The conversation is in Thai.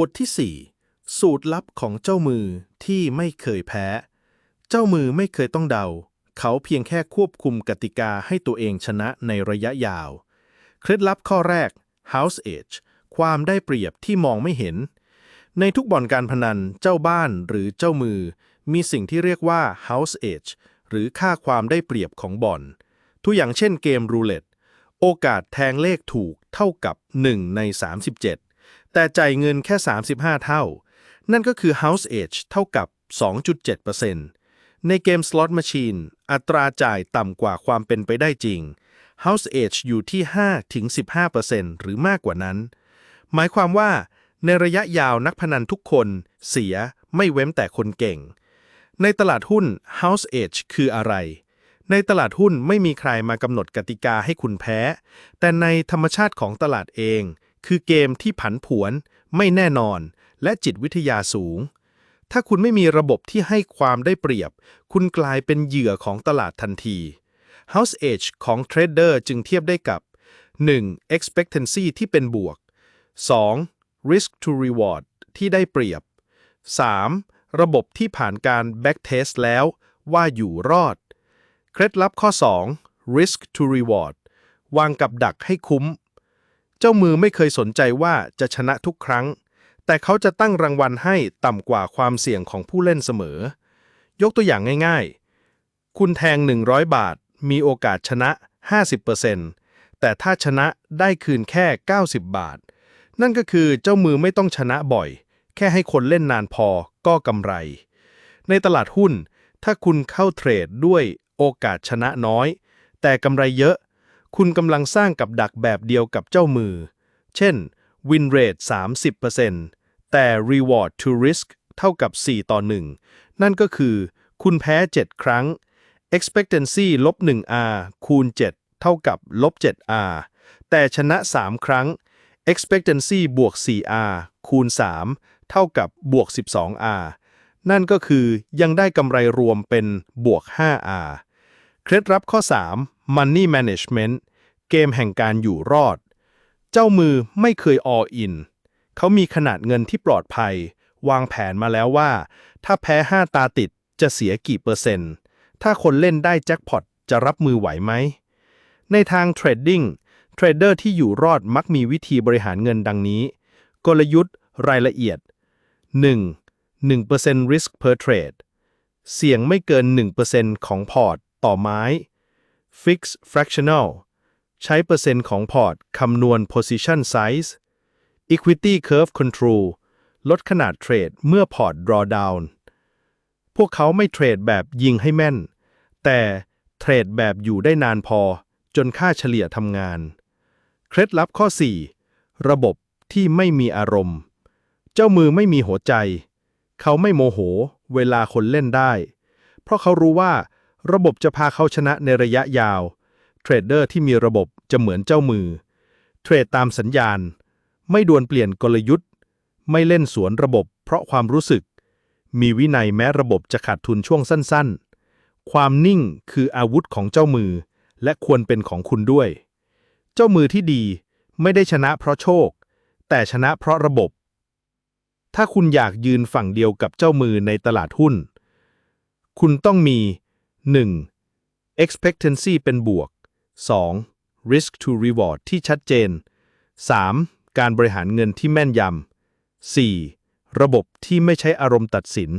บทที่ 4 สูตรลับของเจ้ามือที่ไม่เคยแพ้ เจ้ามือไม่เคยต้องเดา เขาเพียงแค่ควบคุมกติกาให้ตัวเองชนะในระยะยาว เคล็ดลับข้อแรก house edge ความได้เปรียบที่มองไม่เห็น ในทุกบ่อนการพนันเจ้าบ้านหรือเจ้ามือ มีสิ่งที่เรียกว่า house edge หรือค่าความได้เปรียบของบ่อนตัวอย่างเช่นเกมรูเล็ตโอกาสแทงเลขถูกเท่ากับ 1 ใน 37 แต่จ่ายเงินแค่ 35 เท่า นั่นก็คือ house edge เท่ากับ 2.7%ในเกม slot machine อัตราจ่ายต่ำกว่าความเป็นไปได้จริง house edge อยู่ที่ 5-15%หรือมากกว่านั้น หมายความว่า ในระยะยาวนักพนันทุกคน เสียไม่เว้นแต่คนเก่ง ในตลาดหุ้น house edge คืออะไร ในตลาดหุ้นไม่มีใครมากำหนดกติกาให้คุณแพ้ แต่ในธรรมชาติของตลาดเอง คือเกมที่ผันผวน ไม่แน่นอน และจิตวิทยาสูง ถ้าคุณไม่มีระบบที่ให้ความได้เปรียบ คุณกลายเป็นเหยื่อของตลาดทันที House Edge ของเทรดเดอร์จึงเทียบได้กับ 1. expectancy ที่เป็นบวก 2. risk to reward ที่ได้เปรียบ 3. ระบบที่ผ่านการ backtest แล้วว่าอยู่รอด เคล็ดลับข้อ 2 risk to reward วางกับดักให้คุ้ม เจ้ามือไม่เคยสนใจว่าจะชนะทุกครั้ง แต่เขาจะตั้งรางวัลให้ต่ำกว่าความเสี่ยงของผู้เล่นเสมอ ยกตัวอย่างง่ายๆ คุณแทง 100 บาท มีโอกาสชนะ 50%แต่ถ้าชนะได้คืนแค่ 90 บาท นั่นก็คือเจ้ามือไม่ต้องชนะบ่อย แค่ให้คนเล่นนานพอก็กำไร ในตลาดหุ้น ถ้าคุณเข้าเทรดด้วยโอกาสชนะน้อย แต่กำไรเยอะ คุณกำลังสร้างกับดักแบบเดียวกับเจ้ามือ เช่น win rate 30%แต่ reward to risk เท่ากับ 4 ต่อ 1 นั่นก็คือ คุณแพ้ 7 ครั้ง expectancy ลบ 1r คูณ 7 เท่ากับลบ 7r แต่ชนะ 3 ครั้ง expectancy บวก 4r คูณ 3 เท่ากับบวก 12r นั่นก็คือยังได้กำไรรวมเป็นบวก 5r เคล็ดลับข้อ 3 money management เกมแห่งการอยู่รอด เจ้ามือไม่เคย all in เขามีขนาดเงินที่ปลอดภัย วางแผนมาแล้วว่า ถ้าแพ้ 5 ตาติดจะเสียกี่เปอร์เซ็นต์ ถ้าคนเล่นได้แจ็คพอตจะรับมือไหวไหม ในทางเทรดดิ้งเทรดเดอร์ที่อยู่รอดมักมีวิธีบริหารเงินดังนี้ กลยุทธ์รายละเอียด 1. 1% risk per trade เสี่ยงไม่เกิน 1%ของพอร์ต ต่อไม้ Fix fractional ใช้เปอร์เซ็นต์ของพอร์ตคำนวณ position size equity curve control ลดขนาดเทรดเมื่อพอร์ต drawdown พวกเขาไม่เทรดแบบยิงให้แม่น แต่เทรดแบบอยู่ได้นานพอ จนค่าเฉลี่ยทำงาน เคล็ดลับข้อ 4 ระบบที่ไม่มีอารมณ์ เจ้ามือไม่มีหัวใจ เขาไม่โมโห เวลาคนเล่นได้ เพราะเขารู้ว่า ระบบจะพาเขาชนะในระยะยาว เทรดเดอร์ที่มีระบบจะเหมือนเจ้ามือ เทรดตามสัญญาณ ไม่ด่วนเปลี่ยนกลยุทธ์ ไม่เล่นสวนระบบเพราะความรู้สึก มีวินัยแม้ระบบจะขาดทุนช่วงสั้นๆ ความนิ่งคืออาวุธของเจ้ามือ และควรเป็นของคุณด้วย เจ้ามือที่ดีไม่ได้ชนะเพราะโชค แต่ชนะเพราะระบบ ถ้าคุณอยากยืนฝั่งเดียวกับเจ้ามือในตลาดหุ้น คุณต้องมี 1. expectancy เป็นบวก 2. risk to reward ที่ชัดเจน 3. การบริหารเงินที่แม่นยำ 4. ระบบที่ไม่ใช้อารมณ์ตัดสิน